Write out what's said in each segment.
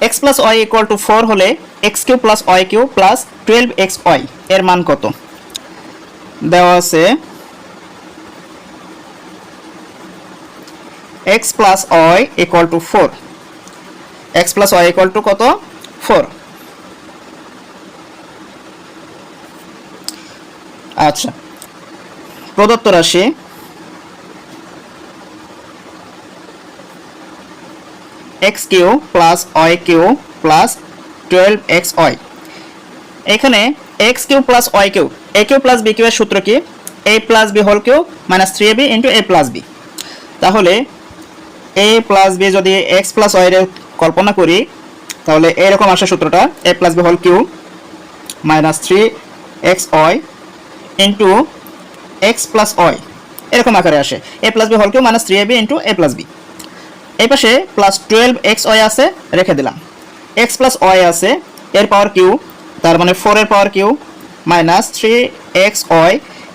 X plus y equal to four হলে x cube plus y cube plus twelve x y এর মান কত? দেওয়া আছে x plus y equal to four x plus y equal to কত? Four আচ্ছা। প্রদত্ত রাশি x cube plus y cube plus twelve x y. এখানে x cube plus y cube, a cube plus b cube এর সূত্র কি? A plus b whole cube minus three a b into a plus b. তাহলে এ plus B যদি x plus Y এর কল্পনা করি, তাহলে এরকম আসে সূত্রটা, a plus b whole cube minus three x y into x plus y. এরকম আকারে আসে। A plus b whole cube minus three a b into a plus b. এই পাশে প্লাস টুয়েলভ এক্স ওয়াই আছে, রেখে দিলাম। এক্স প্লাস ওয়াই আছে, এর পাওয়ার কিউ তার মানে ফোরের power cube minus three x y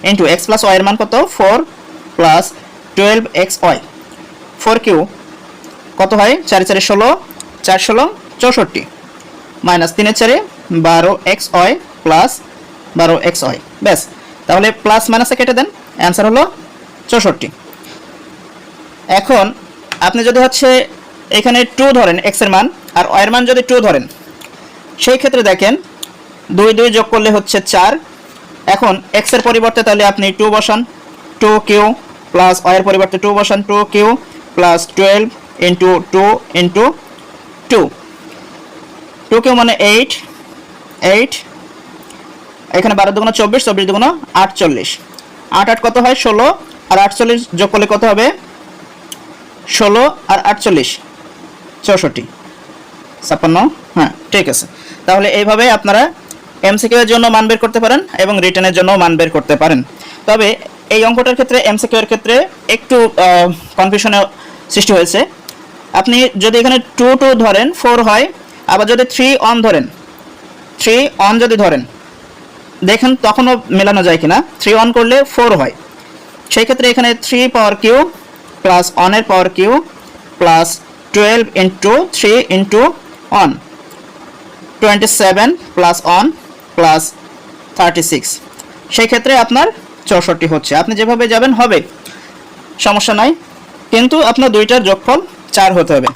into x plus ওয়াইয়ের মান কত? Four plus twelve x y four cube কত হয়? চারি চারি ষোলো, চার ষোলো, চৌষট্টি। মাইনাস তিনের চারে বারো এক্স ওয়াই প্লাস বারো এক্স ওয়াই ব্যাস, তাহলে প্লাস মাইনাসে কেটে দেন অ্যান্সার হলো চৌষট্টি। এখন আপনি যদি হচ্ছে এখানে টু ধরেন এক্সের মান, আর ওয়ের মান যদি টু ধরেন, সেই ক্ষেত্রে দেখেন দুই দুই যোগ করলে হচ্ছে চার। এখন এক্সের পরিবর্তে তাহলে আপনি টু বসান টু কিউ প্লাস ওয়ের পরিবর্তে টু বসান two cube plus twelve into two into two two cube মানে এইট এইট এখানে বারো দুগুণ চব্বিশ চব্বিশ দুগুণ আটচল্লিশ। আট আট কত হয়? ষোলো। আর আটচল্লিশ যোগ করলে কত হবে? ষোলো আর আটচল্লিশ, চৌষট্টি। ছাপ্পান্ন হ্যাঁ ঠিক আছে। তাহলে এইভাবে আপনারা এমসিকিউ এর জন্য মান বের করতে পারেন এবং রিটার্নের জন্য মান বের করতে পারেন। তবে এই অঙ্কটার ক্ষেত্রে এমসিকিউ এর ক্ষেত্রে একটু কনফিউশনের সৃষ্টি হয়েছে। আপনি যদি এখানে টু টু ধরেন ফোর হয়, আবার যদি থ্রি অন ধরেন থ্রি অন যদি ধরেন, দেখেন তখনও মেলানো যায় কিনা। থ্রি অন করলে ফোর হয়। সেই ক্ষেত্রে এখানে three power Q plus অনের power cube plus twelve into three into one twenty seven plus one plus thirty six সেই ক্ষেত্রে আপনার চৌষট্টি হচ্ছে। আপনি যেভাবে যাবেন হবে। সমস্যা নাই। কিন্তু আপনার দুইটার যোগফল চার হতে হবে।